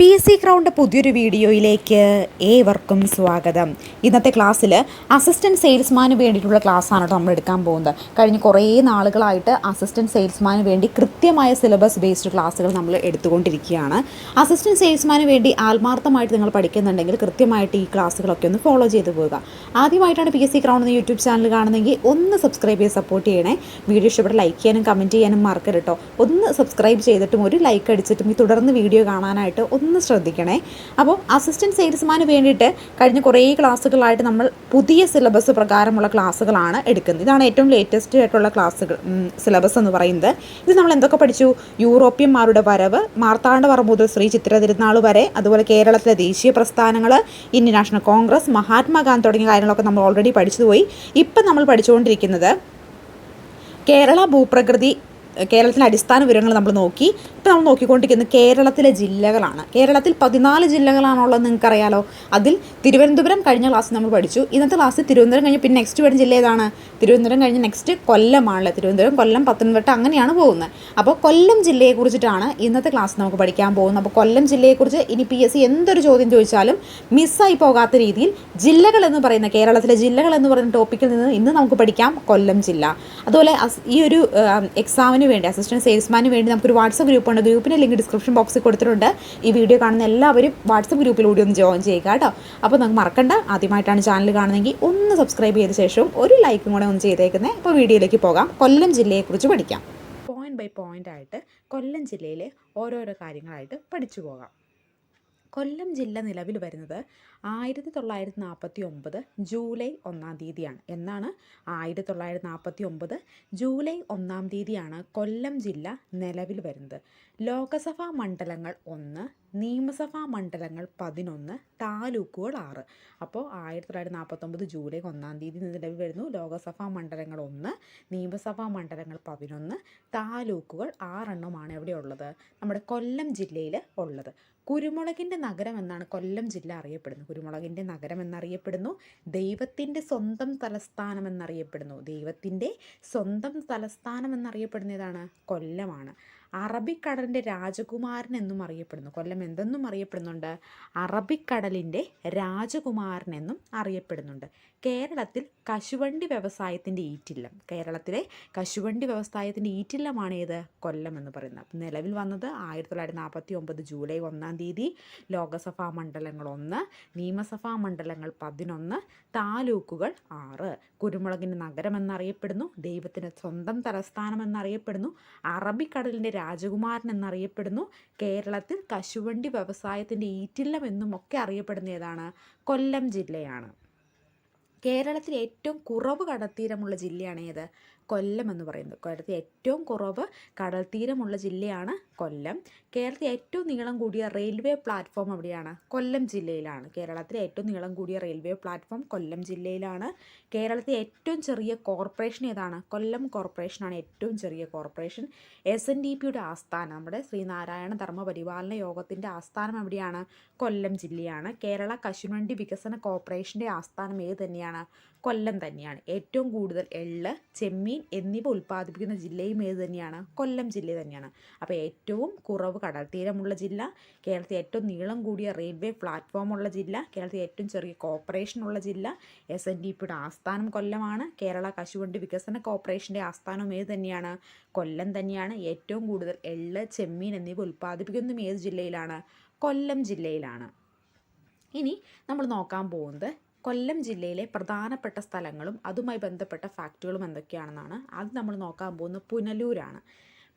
P S C crowned പുതിയൊരു വീഡിയോയിലേക്ക് ഏവർക്കും സ്വാഗതം. ഇന്നത്തെ ക്ലാസ്സിൽ അസിസ്റ്റന്റ് സെയിൽസ്മാന് വേണ്ടിയിട്ടുള്ള ക്ലാസ്സാണ് നമ്മൾ എടുക്കാൻ പോകുന്നത്. കഴിഞ്ഞ കുറേ നാളുകളായിട്ട് അസിസ്റ്റന്റ് സെയിൽസ്മാന് വേണ്ടി കൃത്യമായ സിലബസ് ബേസ്ഡ് ക്ലാസ്സുകൾ നമ്മൾ എടുത്തുകൊണ്ടിരിക്കുകയാണ്. അസിസ്റ്റന്റ് സെയിൽസ്മാന് വേണ്ടി ആത്മാർത്ഥമായിട്ട് നിങ്ങൾ പഠിക്കുന്നുണ്ടെങ്കിൽ കൃത്യമായിട്ട് ഈ ക്ലാസ്സുകളൊക്കെ ഒന്ന് ഫോളോ ചെയ്തു പോവുക. ആദ്യമായിട്ടാണ് പി എസ് സി ക്രൗണ്ട് എന്ന യൂട്യൂബ് ചാനൽ കാണുന്നതെങ്കിൽ ഒന്ന് സബ്സ്ക്രൈബ് ചെയ്ത് സപ്പോർട്ട് ചെയ്യണേ. വീഡിയോ ഇഷ്ടപ്പെട്ട് ലൈക്ക് ചെയ്യാനും കമന്റ് ചെയ്യാനും മറക്കരുട്ടോ. ഒന്ന് സബ്സ്ക്രൈബ് ചെയ്തിട്ടും ഒരു ലൈക്ക് അടിച്ചിട്ടും ഈ തുടർന്ന് വീഡിയോ കാണാനായിട്ട് ഒന്ന് ശ്രദ്ധിക്കണേ. അപ്പോൾ അസിസ്റ്റന്റ് സെയിൽസ്മാന് വേണ്ടിയിട്ട് കഴിഞ്ഞ കുറേ ക്ലാസ്സുകളായിട്ട് നമ്മൾ പുതിയ സിലബസ് പ്രകാരമുള്ള ക്ലാസ്സുകളാണ് എടുക്കുന്നത്. ഇതാണ് ഏറ്റവും ലേറ്റസ്റ്റ് ആയിട്ടുള്ള ക്ലാസ്സുകൾ സിലബസ് എന്ന് പറയുന്നത്. ഇത് നമ്മൾ എന്തൊക്കെ പഠിച്ചു? യൂറോപ്യന്മാരുടെ വരവ് മാർത്താണ്ഡവർമ്മ മുതൽ ശ്രീ ചിത്ര തിരുനാൾ വരെ അതുപോലെ കേരളത്തിലെ ദേശീയ പ്രസ്ഥാനങ്ങൾ ഇന്ത്യൻ നാഷണൽ കോൺഗ്രസ് മഹാത്മാഗാന്ധി തുടങ്ങിയ കാര്യങ്ങളൊക്കെ നമ്മൾ ഓൾറെഡി പഠിച്ചു പോയി. ഇപ്പം നമ്മൾ പഠിച്ചുകൊണ്ടിരിക്കുന്നത് കേരള ഭൂപ്രകൃതി കേരളത്തിലെ അടിസ്ഥാന വിവരങ്ങൾ നമ്മൾ നോക്കി. ഇപ്പോൾ നമ്മൾ നോക്കിക്കൊണ്ടിരിക്കുന്നത് കേരളത്തിലെ ജില്ലകളാണ്. കേരളത്തിൽ പതിനാല് ജില്ലകളാണുള്ളത് നിങ്ങൾക്കറിയാലോ? അതിൽ തിരുവനന്തപുരം കഴിഞ്ഞ ക്ലാസ് നമ്മൾ പഠിച്ചു. ഇന്നത്തെ ക്ലാസ്സിൽ തിരുവനന്തപുരം കഴിഞ്ഞ് പിന്നെ നെക്സ്റ്റ് വരുന്ന ജില്ല ഏതാണ്? തിരുവനന്തപുരം കഴിഞ്ഞ് നെക്സ്റ്റ് കൊല്ലമാണല്ലോ തിരുവനന്തപുരം കൊല്ലം പത്തനംതിട്ട അങ്ങനെയാണ് പോകുന്നത്. അപ്പോൾ കൊല്ലം ജില്ലയെ കുറിച്ചിട്ടാണ് ഇന്നത്തെ ക്ലാസ് നമുക്ക് പഠിക്കാൻ പോകുന്നത്. അപ്പോൾ കൊല്ലം ജില്ലയെക്കുറിച്ച് ഇനി പി എസ് സി എന്തൊരു ചോദ്യം ചോദിച്ചാലും മിസ്സായി പോകാത്ത രീതിയിൽ ജില്ലകൾ എന്ന് പറയുന്ന കേരളത്തിലെ ജില്ലകൾ എന്ന് പറയുന്ന ടോപ്പിക്കിൽ നിന്ന് ഇന്ന് നമുക്ക് പഠിക്കാം കൊല്ലം ജില്ല. അതുപോലെ ഈ ഒരു എക്സാമിന് വേണ്ടി അസിസ്റ്റന്റ് സെയിൽസ്മാന് വേണ്ടി നമുക്കൊരു വാട്സപ്പ് ഗ്രൂപ്പുണ്ട് ഗ്രൂപ്പിന്റെ ലിങ്ക് ഡിസ്ക്രിപ്ഷൻ ബോക്സിൽ കൊടുത്തിട്ടുണ്ട്. ഈ വീഡിയോ കാണുന്ന എല്ലാവരും വാട്സപ്പ് ഗ്രൂപ്പിലൂടെ ഒന്ന് ജോയിൻ ചെയ്യുക കേട്ടോ. അപ്പോൾ നമുക്ക് മറക്കണ്ട. ആദ്യമായിട്ടാണ് ചാനൽ കാണുന്നതെങ്കിൽ ഒന്ന് സബ്സ്ക്രൈബ് ചെയ്ത ശേഷം ഒരു ലൈക്കും കൂടെ ഒന്ന് ചെയ്തേക്കുന്നത് അപ്പോൾ വീഡിയോയിലേക്ക് പോകാം. കൊല്ലം ജില്ലയെക്കുറിച്ച് പഠിക്കാം. പോയിന്റ് ബൈ പോയിന്റ് ആയിട്ട് കൊല്ലം ജില്ലയിലെ ഓരോരോ കാര്യങ്ങളായിട്ട് പഠിച്ചു പോകാം. കൊല്ലം ജില്ല നിലവിൽ വരുന്നത് ആയിരത്തി തൊള്ളായിരത്തി നാൽപ്പത്തി ഒമ്പത് ജൂലൈ ഒന്നാം തീയതിയാണ്. എന്നാണ് ആയിരത്തി തൊള്ളായിരത്തി നാൽപ്പത്തി ഒമ്പത് ജൂലൈ ഒന്നാം തീയതിയാണ് കൊല്ലം ജില്ല നിലവിൽ വരുന്നത്. ലോകസഭാ മണ്ഡലങ്ങൾ ഒന്ന് നിയമസഭാ മണ്ഡലങ്ങൾ പതിനൊന്ന് താലൂക്കുകൾ ആറ്. അപ്പോൾ ആയിരത്തി തൊള്ളായിരത്തി നാൽപ്പത്തൊമ്പത് ജൂലൈ ഒന്നാം തീയതി നിലവിൽ വരുന്നു. ലോകസഭാ മണ്ഡലങ്ങൾ ഒന്ന് നിയമസഭാ മണ്ഡലങ്ങൾ പതിനൊന്ന് താലൂക്കുകൾ ആറെണ്ണമാണ് എവിടെയുള്ളത് നമ്മുടെ കൊല്ലം ജില്ലയിൽ ഉള്ളത്. കുരുമുളകിന്റെ നഗരം എന്നാണ് കൊല്ലം ജില്ല അറിയപ്പെടുന്നത്. കുരുമുളകിന്റെ നഗരം എന്നറിയപ്പെടുന്നു. ദൈവത്തിന്റെ സ്വന്തം തലസ്ഥാനം എന്നറിയപ്പെടുന്നു. ദൈവത്തിന്റെ സ്വന്തം തലസ്ഥാനം എന്നറിയപ്പെടുന്ന ഏതാണ്? കൊല്ലമാണ്. അറബിക്കടലിന്റെ രാജകുമാരൻ എന്നും അറിയപ്പെടുന്നു. കൊല്ലം എന്തെന്നും അറിയപ്പെടുന്നുണ്ട്? അറബിക്കടലിന്റെ രാജകുമാരൻ എന്നും അറിയപ്പെടുന്നുണ്ട്. കേരളത്തിൽ കശുവണ്ടി വ്യവസായത്തിന്റെ ഈറ്റില്ലം. കേരളത്തിലെ കശുവണ്ടി വ്യവസായത്തിന്റെ ഈറ്റില്ലമാണ് ഏത്? കൊല്ലം എന്ന് പറയുന്നത്. നിലവിൽ വന്നത് ആയിരത്തി തൊള്ളായിരത്തി നാൽപ്പത്തി ഒമ്പത് ജൂലൈ ഒന്നാം തീയതി ലോകസഭാ മണ്ഡലങ്ങൾ ഒന്ന് നിയമസഭാ മണ്ഡലങ്ങൾ പതിനൊന്ന് താലൂക്കുകൾ ആറ്. കുരുമുളകിന്റെ നഗരം എന്നറിയപ്പെടുന്നു ദൈവത്തിന്റെ സ്വന്തം തലസ്ഥാനം എന്നറിയപ്പെടുന്നു അറബിക്കടലിന്റെ രാജകുമാരൻ എന്നറിയപ്പെടുന്നു കേരളത്തിൽ കശുവണ്ടി വ്യവസായത്തിന്റെ ഈറ്റില്ലം എന്നും ഒക്കെ അറിയപ്പെടുന്ന ഏതാണ്? കൊല്ലം ജില്ലയാണ്. കേരളത്തിൽ ഏറ്റവും കുറവ് കടൽത്തീരമുള്ള ജില്ലയാണ് ഏത്? കൊല്ലം എന്ന് പറയുന്നത്. കേരളത്തിൽ ഏറ്റവും കുറവ് കടൽ തീരമുള്ള ജില്ലയാണ് കൊല്ലം. കേരളത്തിൽ ഏറ്റവും നീളം കൂടിയ റെയിൽവേ പ്ലാറ്റ്ഫോം എവിടെയാണ്? കൊല്ലം ജില്ലയിലാണ്. കേരളത്തിലെ ഏറ്റവും നീളം കൂടിയ റെയിൽവേ പ്ലാറ്റ്ഫോം കൊല്ലം ജില്ലയിലാണ്. കേരളത്തിലെ ഏറ്റവും ചെറിയ കോർപ്പറേഷൻ ഏതാണ്? കൊല്ലം കോർപ്പറേഷനാണ് ഏറ്റവും ചെറിയ കോർപ്പറേഷൻ. എസ് എൻ ഡി പിയുടെ ആസ്ഥാനം നമ്മുടെ ശ്രീനാരായണ ധർമ്മ പരിപാലന യോഗത്തിന്റെ ആസ്ഥാനം എവിടെയാണ്? കൊല്ലം ജില്ലയാണ്. കേരള കശുവണ്ടി വികസന കോർപ്പറേഷന്റെ ആസ്ഥാനം ഏത് തന്നെയാണ്? കൊല്ലം തന്നെയാണ്. ഏറ്റവും കൂടുതൽ എള്ള് ചെമ്മീൻ എന്നിവ ഉൽപ്പാദിപ്പിക്കുന്ന ജില്ലയും ഏത് തന്നെയാണ്? കൊല്ലം ജില്ല തന്നെയാണ്. അപ്പോൾ ഏറ്റവും കുറവ് കടൽ തീരമുള്ള ജില്ല കേരളത്തിൽ ഏറ്റവും നീളം കൂടിയ റെയിൽവേ പ്ലാറ്റ്ഫോം ഉള്ള ജില്ല കേരളത്തിൽ ഏറ്റവും ചെറിയ കോർപ്പറേഷൻ ഉള്ള ജില്ല എസ് എൻ ഡി പിയുടെ ആസ്ഥാനം കൊല്ലമാണ്. കേരള കശുവണ്ടി വികസന കോർപ്പറേഷന്റെ ആസ്ഥാനം ഏത് തന്നെയാണ്? കൊല്ലം തന്നെയാണ്. ഏറ്റവും കൂടുതൽ എള്ള് ചെമ്മീൻ എന്നിവ ഉൽപ്പാദിപ്പിക്കുന്നതും ഏത് ജില്ലയിലാണ്? കൊല്ലം ജില്ലയിലാണ്. ഇനി നമ്മൾ നോക്കാൻ പോകുന്നത് കൊല്ലം ജില്ലയിലെ പ്രധാനപ്പെട്ട സ്ഥലങ്ങളും അതുമായി ബന്ധപ്പെട്ട ഫാക്റ്റുകളും എന്തൊക്കെയാണെന്നാണ് അത് നമ്മൾ നോക്കാൻ പോകുന്നത് പുനലൂരാണ്.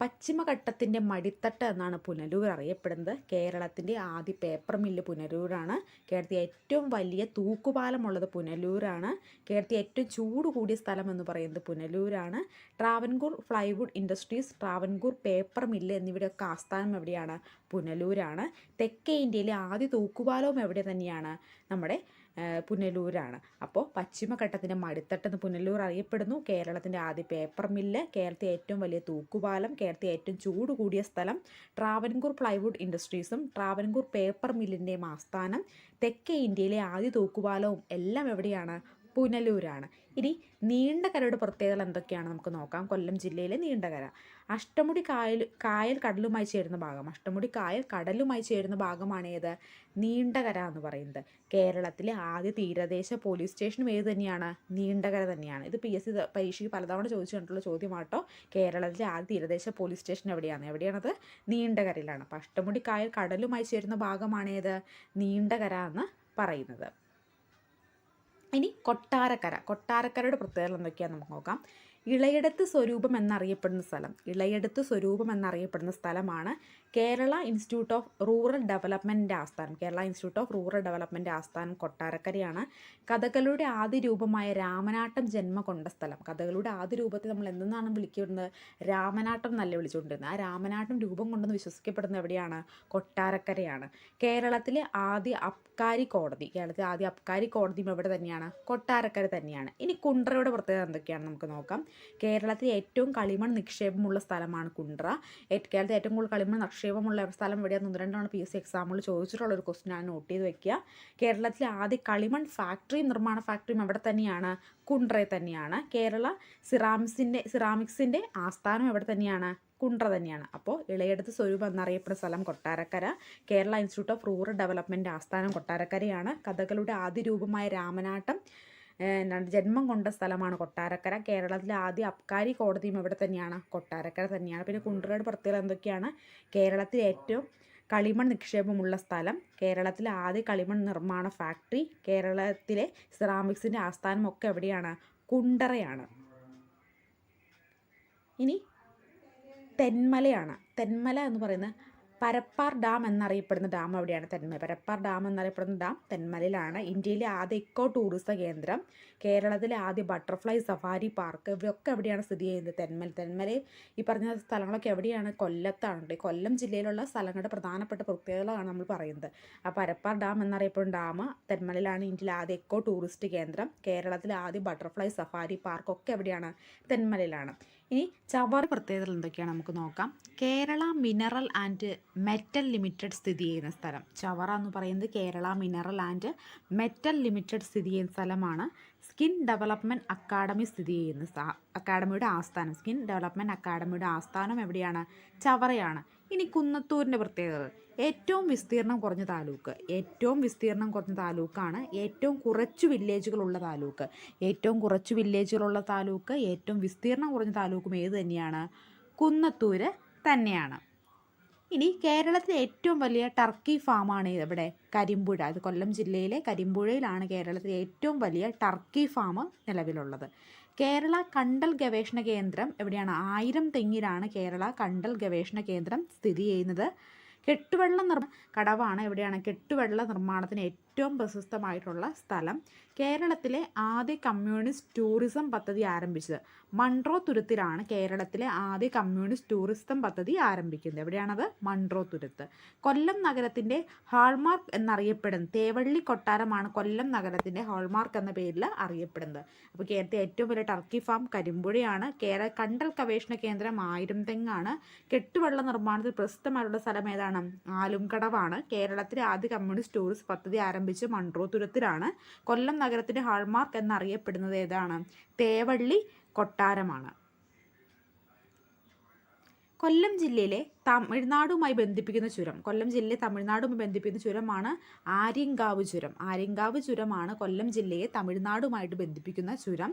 പശ്ചിമഘട്ടത്തിന്റെ മടിത്തട്ട് എന്നാണ് പുനലൂർ അറിയപ്പെടുന്നത്. കേരളത്തിന്റെ ആദ്യ പേപ്പർ മില്ല് പുനലൂരാണ്. കേരളത്തിൽ ഏറ്റവും വലിയ തൂക്കുപാലമുള്ളത് പുനലൂരാണ്. കേരളത്തിൽ ഏറ്റവും ചൂട് കൂടിയ സ്ഥലം എന്ന് പറയുന്നത് പുനലൂരാണ്. Travancore plywood industries Travancore paper mill എന്നിവയുടെയൊക്കെ ആസ്ഥാനം എവിടെയാണ്? പുനലൂരാണ്. തെക്കേ ഇന്ത്യയിലെ ആദ്യ തൂക്കുപാലവും എവിടെ തന്നെയാണ്? നമ്മുടെ പുനലൂരാണ്. അപ്പോൾ പശ്ചിമഘട്ടത്തിന്റെ മടിത്തട്ടെന്ന് പുനലൂർ അറിയപ്പെടുന്നു. കേരളത്തിന്റെ ആദ്യ പേപ്പർ മില്ല് കേരളത്തിലെ ഏറ്റവും വലിയ തൂക്കുപാലം കേരളത്തിലെ ഏറ്റവും ചൂട് കൂടിയ സ്ഥലം ട്രാവൻകൂർ പ്ലൈവുഡ് ഇൻഡസ്ട്രീസും ട്രാവൻകൂർ പേപ്പർ മില്ലിന്റെയും ആസ്ഥാനം തെക്കേ ഇന്ത്യയിലെ ആദ്യ തൂക്കുപാലവും എല്ലാം എവിടെയാണ്? പുനലൂരാണ്. ഇനി നീണ്ടകരയുടെ പ്രത്യേകതകൾ എന്തൊക്കെയാണ് നമുക്ക് നോക്കാം. കൊല്ലം ജില്ലയിലെ നീണ്ടകര അഷ്ടമുടി കായൽ കായൽ കടലുമായി ചേരുന്ന ഭാഗം. അഷ്ടമുടി കായൽ കടലുമായി ചേരുന്ന ഭാഗമാണ് ഏത്? നീണ്ടകര എന്ന് പറയുന്നത്. കേരളത്തിലെ ആദ്യ തീരദേശ പോലീസ് സ്റ്റേഷനും ഏത് തന്നെയാണ്? നീണ്ടകര തന്നെയാണ്. ഇത് പി എസ് സി പരീക്ഷയ്ക്ക് പലതവണ ചോദിച്ചു കണ്ടിട്ടുള്ള ചോദ്യമാട്ടോ കേരളത്തിലെ ആദ്യ തീരദേശ പോലീസ് സ്റ്റേഷൻ എവിടെയാണ്? എവിടെയാണത്? നീണ്ടകരയിലാണ് അപ്പം അഷ്ടമുടി കായൽ കടലുമായി ചേരുന്ന ഭാഗമാണ് ഏത്? നീണ്ടകര എന്ന് പറയുന്നത്. ഇനി കൊട്ടാരക്കര. കൊട്ടാരക്കരയുടെ പ്രത്യേകത എന്തൊക്കെയാണെന്ന് നമുക്ക് നോക്കാം. ഇളയടത്ത് സ്വരൂപം എന്നറിയപ്പെടുന്ന സ്ഥലം. ഇളയടത്ത് സ്വരൂപം എന്നറിയപ്പെടുന്ന സ്ഥലമാണ് കേരള ഇൻസ്റ്റിറ്റ്യൂട്ട് ഓഫ് റൂറൽ ഡെവലപ്മെന്റിന്റെ ആസ്ഥാനം. Kerala institute of rural development ആസ്ഥാനം കൊട്ടാരക്കരയാണ്. കഥകളുടെ ആദ്യ രൂപമായ രാമനാട്ടം ജന്മ കൊണ്ട സ്ഥലം. കഥകളുടെ ആദ്യ രൂപത്തെ നമ്മൾ എന്തെന്നാണ് വിളിക്കുന്നത്? രാമനാട്ടം എന്നല്ല വിളിച്ചുകൊണ്ടിരുന്നത്. ആ രാമനാട്ടം രൂപം കൊണ്ടെന്ന് വിശ്വസിക്കപ്പെടുന്നത് എവിടെയാണ്? കൊട്ടാരക്കരയാണ്. കേരളത്തിലെ ആദ്യ അബ്കാരി കോടതി. കേരളത്തിലെ ആദ്യ അബ്കാരി കോടതിയും എവിടെ തന്നെയാണ്? കൊട്ടാരക്കര തന്നെയാണ്. ഇനി കുണ്ടറയുടെ പ്രത്യേകത എന്തൊക്കെയാണ് നമുക്ക് നോക്കാം. കേരളത്തിലെ ഏറ്റവും കളിമൺ നിക്ഷേപമുള്ള സ്ഥലമാണ് കുണ്ട്ര. കേരളത്തിൽ ഏറ്റവും കൂടുതൽ കളിമൺ നിക്ഷേപമുള്ള സ്ഥലം എവിടെയാണ് ഒന്ന് രണ്ടാണ് പി എസ് സി എക്സാമ്പിൾ ചോദിച്ചിട്ടുള്ള ഒരു ക്വസ്റ്റ്യൻ ആണ് നോട്ട് ചെയ്ത് വെക്കുക. കേരളത്തിലെ ആദ്യ കളിമൺ ഫാക്ടറി നിർമ്മാണ ഫാക്ടറിയും എവിടെ തന്നെയാണ് കുണ്ട്രയെ തന്നെയാണ്. കേരള സിറാമിക്സിന്റെ സിറാമിക്സിന്റെ ആസ്ഥാനം എവിടെ തന്നെയാണ് കുണ്ട്ര തന്നെയാണ്. അപ്പോൾ ഇളയടത്ത് സ്വരൂപം എന്നറിയപ്പെടുന്ന സ്ഥലം Kottarakkara. Kerala institute of rural development ആസ്ഥാനം കൊട്ടാരക്കരയാണ്. കഥകളുടെ ആദ്യ രൂപമായ രാമനാട്ടം ജന്മം കൊണ്ട സ്ഥലമാണ് കൊട്ടാരക്കര. കേരളത്തിലെ ആദ്യ അബ്കാരി കോടതിയും ഇവിടെ തന്നെയാണ് കൊട്ടാരക്കര തന്നെയാണ്. പിന്നെ കുണ്ടറയുടെ പ്രത്യേകത എന്തൊക്കെയാണ്? കേരളത്തിലെ ഏറ്റവും കളിമൺ നിക്ഷേപമുള്ള സ്ഥലം കേരളത്തിലെ ആദ്യ കളിമൺ നിർമ്മാണ ഫാക്ടറി കേരളത്തിലെ സിറാമിക്സിന്റെ ആസ്ഥാനമൊക്കെ എവിടെയാണ്? കുണ്ടറയാണ്. ഇനി തെന്മലയാണ്. തെന്മല എന്ന് പറയുന്നത് പരപ്പാർ ഡാം എന്നറിയപ്പെടുന്ന ഡാം അവിടെയാണ് തെന്മല. പരപ്പാർ ഡാം എന്നറിയപ്പെടുന്ന ഡാം തെന്മലയിലാണ്. ഇന്ത്യയിലെ ആദ്യ ഇക്കോ ടൂറിസം കേന്ദ്രം കേരളത്തിലെ ആദ്യ ബട്ടർഫ്ലൈ സഫാരി പാർക്ക് ഇവയൊക്കെ എവിടെയാണ് സ്ഥിതി ചെയ്യുന്നത്. തെന്മല തെന്മല ഈ പറഞ്ഞ സ്ഥലങ്ങളൊക്കെ എവിടെയാണ്? കൊല്ലത്താണ്. കൊല്ലം ജില്ലയിലുള്ള സ്ഥലങ്ങളുടെ പ്രധാനപ്പെട്ട പ്രത്യേകതകളാണ് നമ്മൾ പറയുന്നത്. ആ പരപ്പാർ ഡാം എന്നറിയപ്പെടുന്ന ഡാം തെന്മലയിലാണ് ഇന്ത്യയിലെ ആദ്യ ഇക്കോ ടൂറിസ്റ്റ് കേന്ദ്രം കേരളത്തിലെ ആദ്യ ബട്ടർഫ്ലൈ സഫാരി പാർക്ക് ഒക്കെ എവിടെയാണ് തെന്മലയിലാണ്. ഇനി ചവർ പ്രത്യേകതകൾ എന്തൊക്കെയാണ് നമുക്ക് നോക്കാം. Kerala mineral and metal limited സ്ഥിതി ചെയ്യുന്ന സ്ഥലം. ചവറ എന്ന് പറയുന്നത് Kerala mineral and metal limited സ്ഥിതി ചെയ്യുന്ന സ്ഥലമാണ്. സ്കിൻ ഡെവലപ്മെന്റ് അക്കാഡമി സ്ഥിതി ചെയ്യുന്ന അക്കാഡമിയുടെ ആസ്ഥാനം. സ്കിൻ ഡെവലപ്മെന്റ് അക്കാഡമിയുടെ ആസ്ഥാനം എവിടെയാണ്? ചവറയാണ്. ഇനി കുന്നത്തൂരിന്റെ പ്രത്യേകതകൾ. ഏറ്റവും വിസ്തീർണം കുറഞ്ഞ താലൂക്ക് ഏറ്റവും വിസ്തീർണം കുറഞ്ഞ താലൂക്കാണ് ഏറ്റവും കുറച്ച് വില്ലേജുകളുള്ള താലൂക്ക്. ഏറ്റവും കുറച്ച് വില്ലേജുകളുള്ള താലൂക്ക് ഏറ്റവും വിസ്തീർണം കുറഞ്ഞ താലൂക്കും ഏത് തന്നെയാണ്? കുന്നത്തൂർ തന്നെയാണ്. ഇനി കേരളത്തിലെ ഏറ്റവും വലിയ ടർക്കി ഫാമാണ് ഇവിടെ കരിമ്പുഴ. അത് കൊല്ലം ജില്ലയിലെ കരിമ്പുഴയിലാണ് കേരളത്തിലെ ഏറ്റവും വലിയ ടർക്കി ഫാം നിലവിലുള്ളത്. കേരള കണ്ടൽ ഗവേഷണ കേന്ദ്രം എവിടെയാണ്? ആയിരം തെങ്ങിലാണ് കേരള കണ്ടൽ ഗവേഷണ കേന്ദ്രം സ്ഥിതി ചെയ്യുന്നത്. കെട്ടുവെള്ള നിർ കടവാണ് എവിടെയാണ് കെട്ടുവെള്ള നിർമ്മാണത്തിന് ഏറ്റവും പ്രശസ്തമായിട്ടുള്ള സ്ഥലം കേരളത്തിലെ ആദ്യ കമ്മ്യൂണിസ്റ്റ് ടൂറിസം പദ്ധതി ആരംഭിച്ചത്. മൺട്രോ തുരുത്തിലാണ് കേരളത്തിലെ ആദ്യ കമ്മ്യൂണിസ്റ്റ് ടൂറിസം പദ്ധതി ആരംഭിക്കുന്നത്. എവിടെയാണത്? മൺട്രോ തുരുത്ത്. കൊല്ലം നഗരത്തിന്റെ ഹാൾമാർക്ക് എന്നറിയപ്പെടുന്ന തേവള്ളി കൊട്ടാരമാണ് കൊല്ലം നഗരത്തിന്റെ ഹാൾമാർക്ക് എന്ന പേരിൽ അറിയപ്പെടുന്നത്. അപ്പോൾ കേരളത്തിൽ ഏറ്റവും വലിയ ടർക്കി ഫാം കരിമ്പുഴയാണ്. കേരള കണ്ടൽ ഗവേഷണ കേന്ദ്രം ആയിരം തെങ്ങാണ് കെട്ടുവെള്ള നിർമ്മാണത്തിൽ പ്രസിദ്ധമായിട്ടുള്ള സ്ഥലം ഏതാണ്? ആലുംകടവാണ്. കേരളത്തിലെ ആദ്യ കമ്മ്യൂണിസ്റ്റ് ടൂറിസ്റ്റ് പദ്ധതി ആരംഭിച്ച് മൺട്രോ തുരത്തിലാണ് കൊല്ലം നഗരത്തിന്റെ ഹാൾമാർക്ക് എന്നറിയപ്പെടുന്നത് ഏതാണ്? തേവള്ളി കൊട്ടാരമാണ്. കൊല്ലം ജില്ലയിലെ തമിഴ്നാടുമായി ബന്ധിപ്പിക്കുന്ന ചുരം. കൊല്ലം ജില്ലയെ തമിഴ്നാടുമായി ബന്ധിപ്പിക്കുന്ന ചുരമാണ് ആര്യങ്കാവ് ചുരം. ആര്യങ്കാവ് ചുരമാണ് കൊല്ലം ജില്ലയെ തമിഴ്നാടുമായിട്ട് ബന്ധിപ്പിക്കുന്ന ചുരം.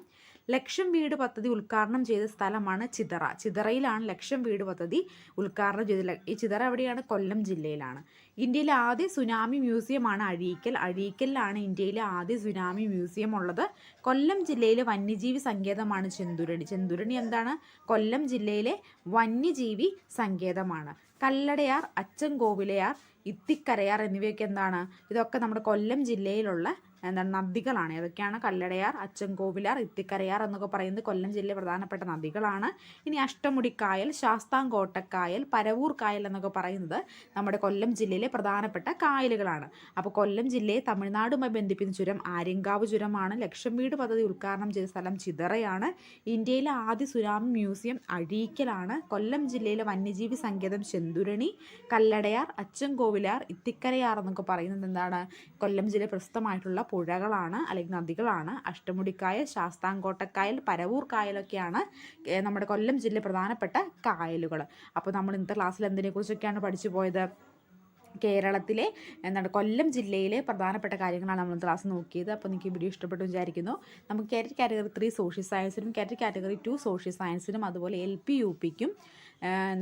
ലക്ഷം വീട് പദ്ധതി ഉദ്ഘാടനം ചെയ്ത സ്ഥലമാണ് ചിതറ. ചിതറയിലാണ് ലക്ഷം വീട് പദ്ധതി ഉദ്ഘാടനം ചെയ്ത ഈ ചിതറ എവിടെയാണ് കൊല്ലം ജില്ലയിലാണ്. ഇന്ത്യയിലെ ആദ്യ സുനാമി മ്യൂസിയമാണ് അഴീക്കൽ. അഴീക്കലിലാണ് ഇന്ത്യയിലെ ആദ്യ സുനാമി മ്യൂസിയം ഉള്ളത്. കൊല്ലം ജില്ലയിലെ വന്യജീവി സങ്കേതമാണ് ചെന്തുരണി. ചെന്തുരണി എന്താണ്? കൊല്ലം ജില്ലയിലെ വന്യജീവി സങ്കേതമാണ്. കല്ലടയാർ അച്ചൻകോവിലയാർ ഇത്തിക്കരയാർ എന്നിവയൊക്കെ എന്താണ്? ഇതൊക്കെ നമ്മുടെ കൊല്ലം ജില്ലയിലുള്ള എന്താണ് നദികളാണ്. ഏതൊക്കെയാണ്? കല്ലടയാർ അച്ചൻകോവിലാർ ഇത്തിക്കരയാർ എന്നൊക്കെ പറയുന്നത് കൊല്ലം ജില്ലയിലെ പ്രധാനപ്പെട്ട നദികളാണ്. ഇനി അഷ്ടമുടിക്കായൽ ശാസ്താംകോട്ടക്കായൽ പരവൂർ കായൽ എന്നൊക്കെ പറയുന്നത് നമ്മുടെ കൊല്ലം ജില്ലയിലെ പ്രധാനപ്പെട്ട കായലുകളാണ്. അപ്പോൾ കൊല്ലം ജില്ലയെ തമിഴ്നാടുമായി ബന്ധിപ്പിക്കുന്ന ചുരം ആര്യങ്കാവ് ചുരമാണ്. ലക്ഷം വീട് പദ്ധതി ഉദ്ഘാടനം ചെയ്ത സ്ഥലം ചിതറയാണ്. ഇന്ത്യയിലെ ആദ്യ സുരാമി മ്യൂസിയം അഴീക്കലാണ്. കൊല്ലം ജില്ലയിലെ വന്യജീവി സങ്കേതം ചെന്തുരണി കല്ലടയാർ അച്ചൻകോവിൽ ശ്രീകോവിലാർ ഇത്തിക്കരയാർ എന്നൊക്കെ പറയുന്നത് എന്താണ്? കൊല്ലം ജില്ല പ്രസിദ്ധമായിട്ടുള്ള പുഴകളാണ് അല്ലെങ്കിൽ നദികളാണ് അഷ്ടമുടിക്കായൽ ശാസ്താംകോട്ടക്കായൽ പരവൂർ കായലൊക്കെയാണ് നമ്മുടെ കൊല്ലം ജില്ല പ്രധാനപ്പെട്ട കായലുകൾ. അപ്പോൾ നമ്മൾ ഇന്നത്തെ ക്ലാസ്സിൽ എന്തിനെക്കുറിച്ചൊക്കെയാണ് പഠിച്ചു പോയത്? കേരളത്തിലെ എന്താണ് കൊല്ലം ജില്ലയിലെ പ്രധാനപ്പെട്ട കാര്യങ്ങളാണ് നമ്മൾ ക്ലാസ് നോക്കിയത്. അപ്പോൾ നിങ്ങൾക്ക് വീഡിയോ ഇഷ്ടപ്പെട്ടു വിചാരിക്കുന്നു. നമുക്ക് കാറ്റഗറി കാറ്റഗറി ത്രീ സോഷ്യൽ സയൻസിനും കാറ്റഗറി കാറ്റഗറി ടു സോഷ്യൽ സയൻസിനും അതുപോലെ എൽ പി യു പിക്കും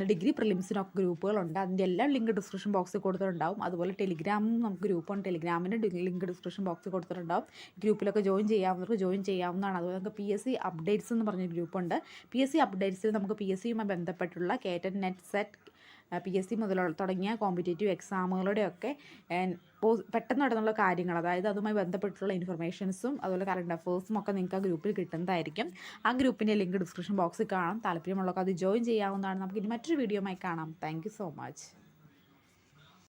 ഡിഗ്രി പ്രിലിംസിനും ഒക്കെ ഗ്രൂപ്പുകളുണ്ട് അതിന്റെ എല്ലാം ലിങ്ക് ഡിസ്ക്രിപ്ഷൻ ബോക്സിൽ കൊടുത്തിട്ടുണ്ടാവും. അതുപോലെ ടെലിഗ്രാമും നമുക്ക് ഗ്രൂപ്പുണ്ട് ടെലിഗ്രാമിന്റെ ലിങ്ക് ഡിസ്ക്രിപ്ഷൻ ബോക്സിൽ കൊടുത്തിട്ടുണ്ടാവും. ഗ്രൂപ്പിലൊക്കെ ജോയിൻ ചെയ്യാവുന്നവർക്ക് ജോയിൻ ചെയ്യാവുന്നതാണ്. അതുപോലെ നമുക്ക് പി എസ് സി അപ്ഡേറ്റ്സ് എന്ന് പറഞ്ഞ ഗ്രൂപ്പുണ്ട് പി എസ് സി അപ്ഡേറ്റ്സിൽ നമുക്ക് പി എസ് സിയുമായി ബന്ധപ്പെട്ടുള്ള കേറ്റൻ NET SET P S C മുതലുള്ള തുടങ്ങിയ കോമ്പറ്റേറ്റീവ് എക്സാമുകളുടെയൊക്കെ പെട്ടെന്ന് നടന്നുള്ള കാര്യങ്ങൾ അതായത് അതുമായി ബന്ധപ്പെട്ടുള്ള ഇൻഫർമേഷൻസും അതുപോലെ കറണ്ട് അഫേഴ്സും ഒക്കെ നിങ്ങൾക്ക് ആ ഗ്രൂപ്പിൽ കിട്ടുന്നതായിരിക്കും. ആ ഗ്രൂപ്പിന്റെ ലിങ്ക് ഡിസ്ക്രിപ്ഷൻ ബോക്സിൽ കാണാം. താല്പര്യമുള്ളവർക്ക് അത് ജോയിൻ ചെയ്യാവുന്നതാണ്. നമുക്ക് ഇനി മറ്റൊരു വീഡിയോയുമായി കാണാം. Thank so much